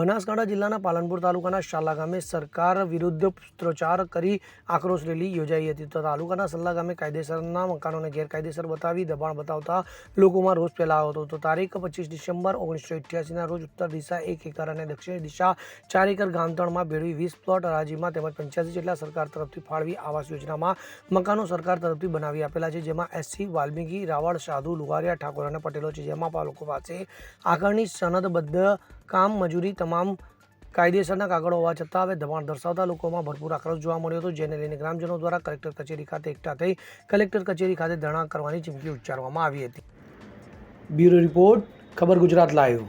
બનાસકાંઠા જિલ્લાના પાલનપુર તાલુકાના શાલા ગામે સરકાર વિરુદ્ધ પુત્રોચ્ચાર કરી આક્રોશ રેલી યોજાઈ હતી તો તાલુકાના સલ્લા ગામે કાયદેસરના મકાનોને ગેરકાયદેસર બતાવી દબાણ બતાવતા લોકોમાં રોષ ફેલાયો હતો. તો તારીખ પચીસ ડિસેમ્બર ઓગણીસો અઠ્યાસીના રોજ ઉત્તર દિશા એક એકર અને દક્ષિણ દિશા ચાર એકર ગામતળમાં ભેળવી વીસ પ્લોટ હરાજીમાં તેમજ પંચ્યાસી જેટલા સરકાર તરફથી ફાળવી આવાસ યોજનામાં મકાનો સરકાર તરફથી બનાવી આપેલા છે. જેમાં એસસી વાલ્મીકી, રાવળ, સાધુ, લુહારિયા, ઠાકોર અને પટેલો છે. જેમાં લોકો પાસે આગળની સનદબદ્ધ કામ મજૂરી તમામ કાયદેસરના કાગળો હોવા છતાં હવે દબાણ દર્શાવતા લોકોમાં ભરપૂર આક્રોશ જોવા મળ્યો હતો, જેને લઈને ગ્રામજનો દ્વારા કલેક્ટર કચેરી ખાતે એકઠા થઈ કલેક્ટર કચેરી ખાતે ધરણા કરવાની ચીમકી ઉચ્ચારવામાં આવી હતી. બ્યુરો રિપોર્ટ, ખબર ગુજરાત લાઈવ.